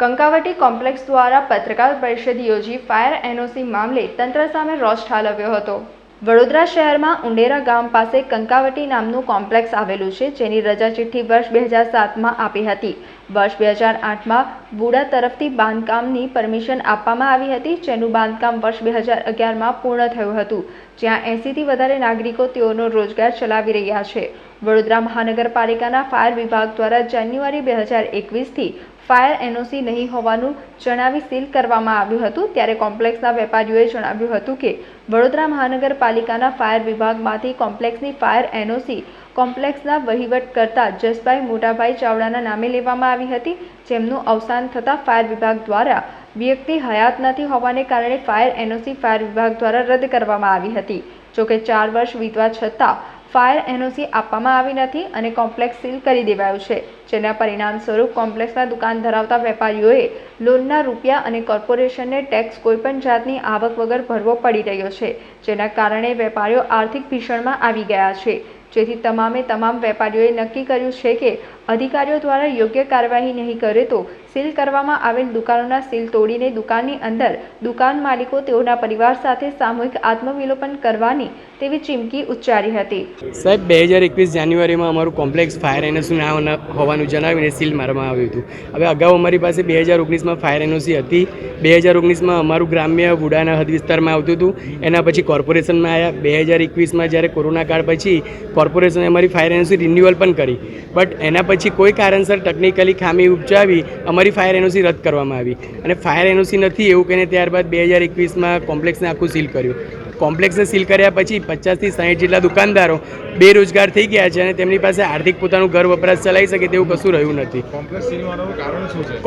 Kankavati complex દ્વારા પત્રકાર પરિષદ યોજી ફાયર એનઓસી મામલે તંત્ર સામે રોષ ઠાલવ્યો હતો. વડોદરા શહેરમાં ઉંડેરા ગામ પાસે કંકાવટી નામનું કોમ્પ્લેક્સ આવેલું છે, જેની રજા ચિઠ્ઠી વર્ષ બે હજાર સાતમાં આપી હતી. વર્ષ બે હજાર આઠમાં બુડા તરફથી બાંધકામની પરમિશન આપવામાં આવી હતી, જેનું બાંધકામ વર્ષ બે હજાર અગિયારમાં પૂર્ણ થયું હતું, જ્યાં એંસીથી વધારે નાગરિકો તેઓનો રોજગાર ચલાવી રહ્યા છે. વડોદરા મહાનગરપાલિકાના ફાયર વિભાગ દ્વારા જાન્યુઆરી બે હજાર એકવીસથી ફાયર એનઓસી નહીં હોવાનું જણાવી સીલ કરવામાં આવ્યું હતું. ત્યારે કોમ્પ્લેક્સના વેપારીઓએ જણાવ્યું હતું કે, વડોદરા મહાનગરપાલિકાના ફાયર વિભાગમાંથી કોમ્પ્લેક્સની ફાયર એનઓસી કોમ્પ્લેક્સના વહીવટ કરતા જસભાઈ મોટાભાઈ ચાવડાના નામે લેવામાં આવી હતી. જેમનું અવસાન થતાં ફાયર વિભાગ દ્વારા વ્યક્તિ હયાત નથી હોવાને કારણે ફાયર એનઓસી ફાયર વિભાગ દ્વારા રદ કરવામાં આવી હતી. જોકે ચાર વર્ષ વીતવા છતાં ફાયર એનઓસી આપવામાં આવી નથી અને કોમ્પ્લેક્સ સીલ કરી દેવાયું છે, જેના પરિણામ સ્વરૂપ કોમ્પ્લેક્સમાં દુકાન ધરાવતા વેપારીઓએ લોનના રૂપિયા અને કોર્પોરેશનને ટેક્સ કોઈપણ જાતની આવક વગર ભરવો પડી રહ્યો છે, જેના કારણે વેપારીઓ આર્થિક ભીષણમાં આવી ગયા છે. જેથી તમામે તમામ વેપારીઓએ નક્કી કર્યું છે કે અધિકારીઓ દ્વારા યોગ્ય કાર્યવાહી નહીં કરે તો સીલ કરવામાં આવેલ દુકાનોના સીલ તોડીને દુકાનની અંદર દુકાન માલિકો તેઓના પરિવાર સાથે સામૂહિક આત્મવિલોપન કરવાની તેવી ચીમકી ઉચ્ચારી હતી. સાહેબ, બે હજાર એકવીસ જાન્યુઆરીમાં અમારું કોમ્પ્લેક્સ ફાયર એનઓસી ના હોવાનું જણાવીને સીલ મારવામાં આવ્યું હતું. હવે અગાઉ અમારી પાસે બે હજાર ઓગણીસમાં ફાયર એનઓસી હતી. બે હજાર ઓગણીસમાં અમારું ગ્રામ્ય વુડાના હદ વિસ્તારમાં આવતું હતું. એના પછી કોર્પોરેશનમાં આવ્યા. બે હજાર એકવીસમાં જ્યારે કોરોના કાળ પછી કોર્પોરેશને અમારી ફાયર એનઓસી રિન્યુઅલ પણ કરી. બટ એના પછી કોઈ કારણસર ટેકનિકલી ખામી ઉપજાવી અમારી ફાયર એનઓસી રદ કરવામાં આવી. અને ફાયર એનઓસી નથી એવું કહીને ત્યારબાદ બે હજાર એકવીસમાં કોમ્પ્લેક્સને આખું સીલ કર્યું. કોમ્પ્લેક્સને સીલ કર્યા પછી પચાસથી સાઠ જેટલા દુકાનદારો બેરોજગાર થઈ ગયા છે અને તેમની પાસે આર્થિક પોતાનું ઘર વપરાશ ચલાવી શકે તેવું કશું રહ્યું નથી.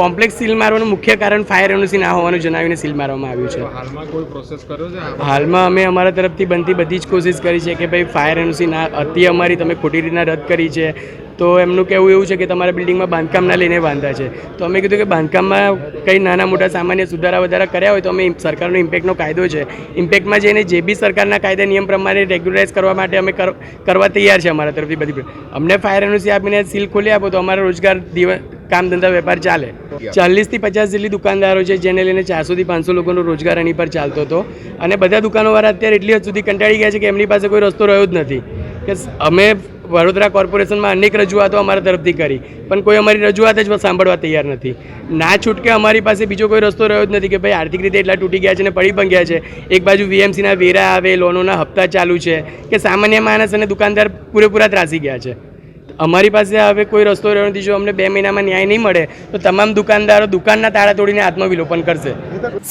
કોમ્પ્લેક્સ સીલ મારવાનું મુખ્ય કારણ ફાયર એનઓસી ના હોવાનું જણાવીને સીલ મારવામાં આવ્યું છે? હાલમાં અમે અમારા તરફથી બનતી બધી જ કોશિશ કરી છે કે ભાઈ ફાયર એનઓસી ના અતિ અમારી તમે ખોટી રીતના રદ કરી છે. તો એમનું કહેવું એવું છે કે તમારા બિલ્ડિંગમાં બાંધકામના લઈને બાંધા છે. તો અમે કીધું કે બાંધકામમાં કંઈ નાના મોટા સામાન્ય સુધારા વધારા કર્યા હોય તો અમે સરકારનો ઇમ્પેક્ટનો કાયદો છે. ઇમ્પેક્ટમાં જઈને જે બી સરકારના કાયદા નિયમ પ્રમાણે રેગ્યુલાઇઝ કરવા માટે અમે કર- કરવા તૈયાર છે અમારા તરફથી બધી અમને ફાયર એનઓસી આપીને સીલ ખોલી આપો તો અમારો રોજગાર દિવસ કામ ધંધા વેપાર ચાલે. ચાલીસથી પચાસ જેટલી દુકાનદારો છે જેને લઈને ચારસોથી પાંચસો લોકોનો રોજગાર એની પર ચાલતો હતો. અને બધા દુકાનોવાળા અત્યારે એટલી હદ સુધી કંટાળી ગયા છે કે એમની પાસે કોઈ રસ્તો રહ્યો જ નથી. કે અમે વડોદરા કોર્પોરેશનમાં અનેક રજૂઆતો અમારા તરફથી કરી. પણ કોઈ અમારી રજૂઆત જ સાંભળવા તૈયાર નથી. ના છૂટકે અમારી પાસે બીજો કોઈ રસ્તો રહ્યો જ નથી કે ભાઈ આર્થિક રીતે એટલા તૂટી ગયા છે ને પડી પણ ગયા છે. એક બાજુ વીએમસીના વેરા આવે, લોનોના હપ્તા ચાલુ છે કે સામાન્ય માણસ અને દુકાનદાર પૂરેપૂરા ત્રાસી ગયા છે. અમારી પાસે હવે કોઈ રસ્તો રહ્યો નથી, જો અમને બે મહિનામાં ન્યાય નહીં મળે, તો તમામ દુકાનદારો દુકાનના તાળા તોડીને આત્મવિલોપન કરશે.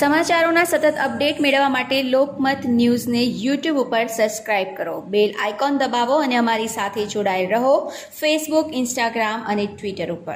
સમાચારોના સતત અપડેટ મેળવવા માટે લોકમત ન્યૂઝને યુટ્યુબ ઉપર સબસ્ક્રાઇબ કરો. બેલ આઇકોન દબાવો અને અમારી સાથે જોડાયેલ રહો ફેસબુક, ઇન્સ્ટાગ્રામ અને ટ્વિટર ઉપર.